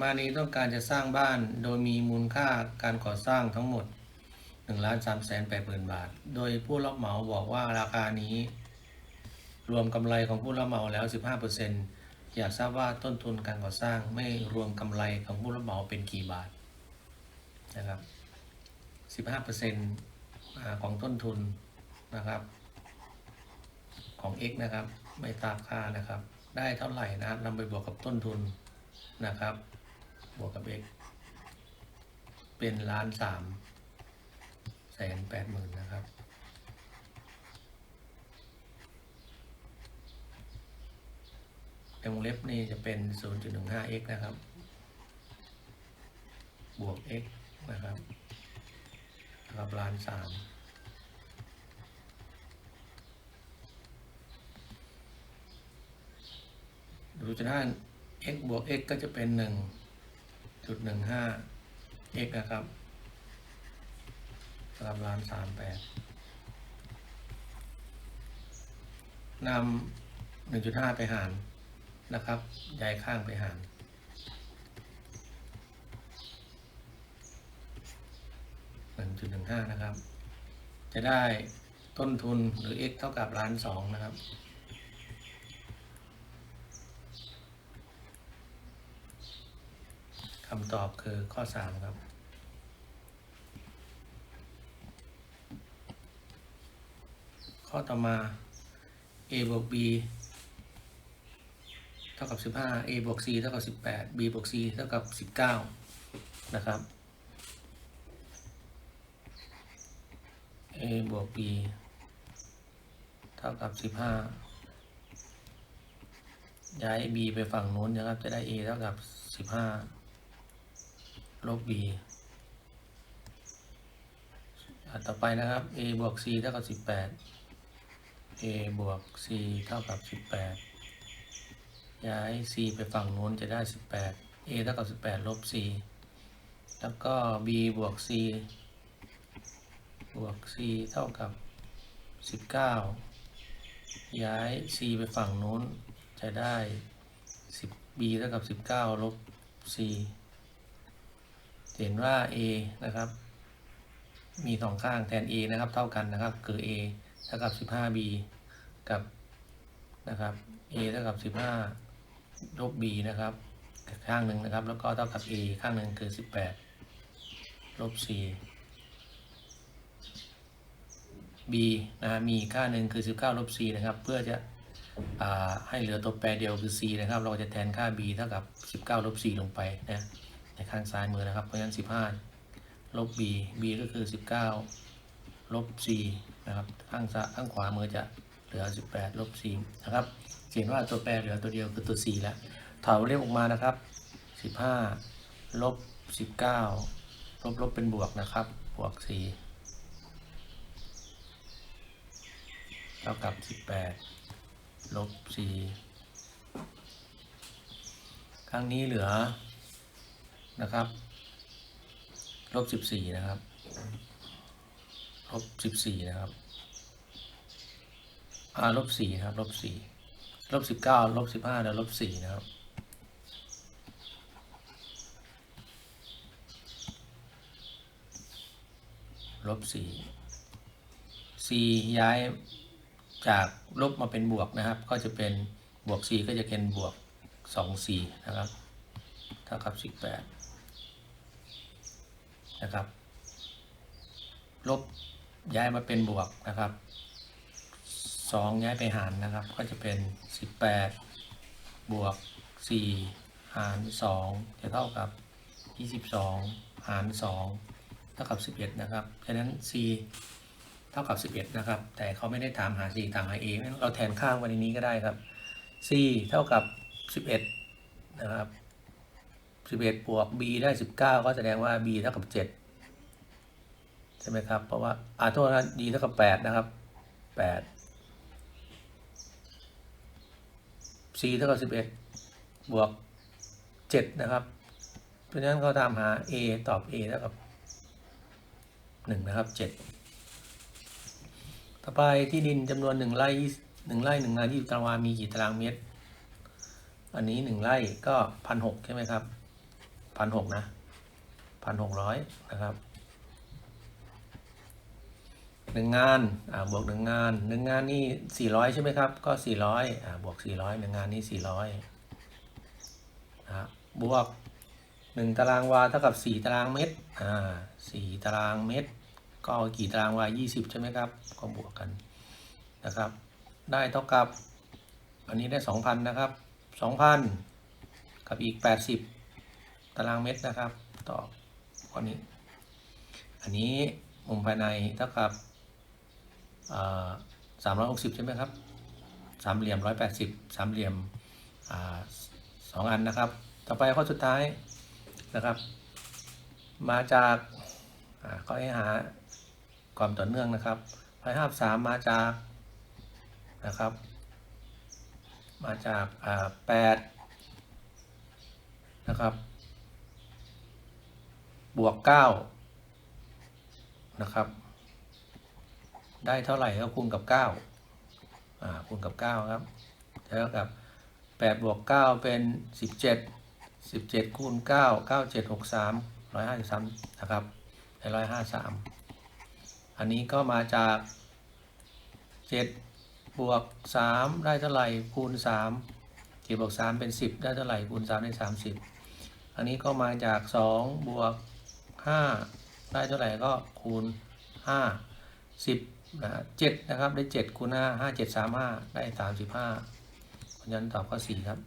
มานีต้องการจะสร้างบ้านโดยมีมูลค่าการก่อสร้างทั้งหมด1ล้าน3แสน8หมื่นบาท โดยผู้รับเหมาบอกว่าราคานี้ รวมกำไรของผู้รับเหมาแล้ว 15%อยากทราบว่าต้นทุนการก่อสร้างไม่รวมกำไรของผู้รับเหมาเป็นกี่บาทนะครับ15%อ่าของต้นทุนนะครับ ของ x นะครับ ไม่ตามค่านะครับ ได้เท่าไหร่นะครับนำไปบวกกับต้นทุนนะครับ บวกกับ x เป็นล้านสามแสนแปดหมื่นนะครับ ในวงเล็บนี่จะเป็น 0.15x นะครับ บวก x นะครับนะครับล้านสามดูจะได้ x บวก x ก็จะเป็นหนึ่ง จุดหนึ่งห้า x นะครับสลับล้านสามแปดนำหนึ่งจุดห้าไปหารนะครับย้ายข้างไปหารหนึ่งจุดหนึ่งห้านะครับ จะได้ต้นทุนหรือ x เท่ากับล้านสองนะครับ คำตอบคือข้อ 3 ครับ ข้อต่อมา a บวก b เท่ากับ 15 a บวก c เท่ากับ 18 b บวก c เท่ากับ 19 นะครับ a บวก b เท่ากับ 15 ย้าย b ไปฝั่งโน้นนะครับ จะได้ a เท่ากับ 15 ลบ b ต่อไปนะครับ a บวก c เท่ากับ 18 a บวก c เท่ากับ 18 ย้าย c ไปฝั่งนู้นจะได้ 18 a เท่ากับ 18 ลบ c แล้วก็ b บวก c บวก c เท่ากับ 19 ย้าย c ไปฝั่งนู้นจะได้ 10 b เท่ากับ 19 ลบ c เห็นว่า a นะครับ มีสองข้างแทน a นะครับ เท่ากันนะครับ คือ a เท่ากับ 15b กับนะครับ a เท่ากับ 15ลบ b นะครับ ข้างหนึ่งนะครับ แล้วก็เท่ากับ a ข้างหนึ่งคือ 18ลบ c b นะฮะมีค่าหนึ่งคือ 19ลบ c นะครับ เพื่อจะอ่าให้เหลือตัวแปรเดียวคือ c นะครับ เราจะแทนค่า b เท่ากับ 19ลบ c ลงไปนะ ในข้างซ้ายมือนะครับ เพราะฉะนั้น 15 ลบ b b ก็คือ 19 ลบ c นะครับ ข้างซ้ายข้างขวามือจะเหลือ 18 ลบ c นะครับเห็นว่าตัวแปรเหลือตัวเดียวคือตัว c แล้วถอยเลขออกมานะครับ 15 ลบ 19 ลบลบเป็นบวกนะครับ บวก4เท่ากับ 18 ลบ4ครั้งนี้เหลือ นะครับลบ14นะครับลบ14นะครับอ่าลบ4ครับลบ4ลบ19ลบ15แล้วลบ4นะครับลบ4 c ย้ายจากลบมาเป็นบวกนะครับ ก็จะเป็นบวก c ก็จะเป็นบวก 2c นะครับเท่ากับ18 นะครับ ลบย้ายมาเป็นบวกนะครับ2ย้ายไปหารนะครับ ก็จะเป็น18บวก4หาร2จะเท่ากับ22หาร2เท่ากับ11นะครับฉะนั้น c เท่ากับ11นะครับ แต่เขาไม่ได้ถามหา c ถามหา a เราแทนข้างไว้ในนี้ก็ได้ครับ c เท่ากับ11นะครับ 11บวก b ได้19ก็แสดงว่า b เท่ากับ7ใช่ไหมครับ เพราะว่าอาโทษนะ d เท่ากับ8นะครับ8 c เท่ากับ11บวก7นะครับ เพราะฉะนั้นเขาตามหา a ตอบ a เท่ากับ1นะครับ7ต่อไปที่ดินจำนวน1ไร่1ไร่1งาน20ตารางวามีกี่ตารางเมตร อันนี้1ไร่ก็พันหใช่ไหมครับ พันหกนะพันหกร้อยนะครับหนึ่งงานอ่าบวกหนึ่งงานหนึ่งงานนี่สี่ร้อยใช่ไหมครับ ก็สี่ร้อยอ่าบวกสี่ร้อยหนึ่งงานนี่สี่ร้อยนะบวกหนึ่งตารางวาเท่ากับสี่ตารางเมตรอ่าสี่ตารางเมตร ก็กี่ตารางวายี่สิบใช่ไหมครับ ก็บวกกันนะครับ ได้เท่ากับ อันนี้ได้สองพันนะครับสองพันกับอีกแปดสิบ ตารางเมตรนะครับ ต่อข้อนี้ อันนี้มุมภายในเท่ากับสามร้อยหกสิบใช่ไหมครับ สามเหลี่ยมร้อยแปดสิบสามเหลี่ยมอสองอันนะครับ ต่อไปข้อสุดท้ายนะครับ มาจากข้อให้หาความต่อเนื่องนะครับร้อยห้าสามมาจากนะครับ มาจากแปดนะครับ บวกเก้านะครับ ได้เท่าไหร่ก็คูณกับเก้าอ่าคูณกับเก้าครับเท่ากับแปดบวกเก้าเป็นสิบเจ็ดสิบเจ็ดคูณเก้าเก้าเจ็ดหกสามร้อยห้าสิบสามนะครับได้ร้อยห้าสามอันนี้ก็มาจากเจ็ดบวกสามได้เท่าไหร่คูณสามเจ็ดบวกสามเป็นสิบได้เท่าไหร่คูณสามได้สามสิบอันนี้ก็มาจากสองบวก ห้าได้เท่าไหร่ก็คูณห้าสิบนะเจ็ดนะครับได้เจ็ดคูณห้าห้าเจ็ดสามห้าได้สามสิบห้าเพราะฉะนั้นตอบข้อสี่ครับ